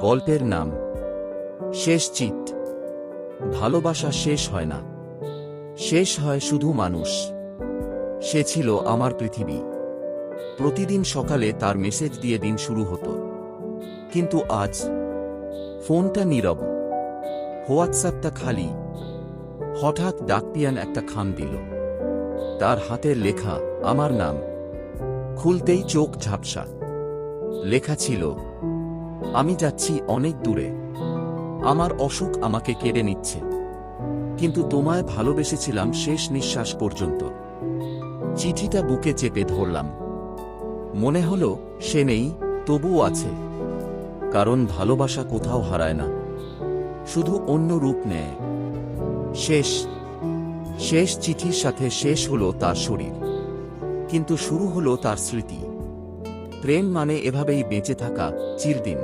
গল্পের নাম। শেষ চিত। ভালোবাসা শেষ হয় না। শেষ হয় শুধু মানুষ। সে ছিল আমার পৃথিবী। প্রতিদিন সকালে তার মেসেজ দিয়ে দিন শুরু হতো। কিন্তু আজ ফোনটা নীরব। হোয়াটসঅ্যাপটা খালি। হঠাৎ ডাকপিয়ান একটা খাম দিল। তার হাতের লেখা, আমার নাম। খুলতেই চোখ ঝাপসা। লেখা ছিল আমি যাচ্ছি অনেক দূরে। আমার অসুখ আমাকে কেড়ে নিচ্ছে। কিন্তু তোমায় ভালোবেসেছিলাম শেষ নিঃশ্বাস পর্যন্ত। চিঠিটা বুকে চেপে ধরলাম। মনে হলো সে নেই, তবুও আছে। কারণ ভালোবাসা কোথাও হারায় না। শুধু অন্য রূপ নেয়। শেষ। শেষ চিঠির সাথে শেষ হলো তার শরীর। কিন্তু শুরু হলো তার স্মৃতি। প্রেম মানে এভাবেই বেঁচে থাকা চিরদিন।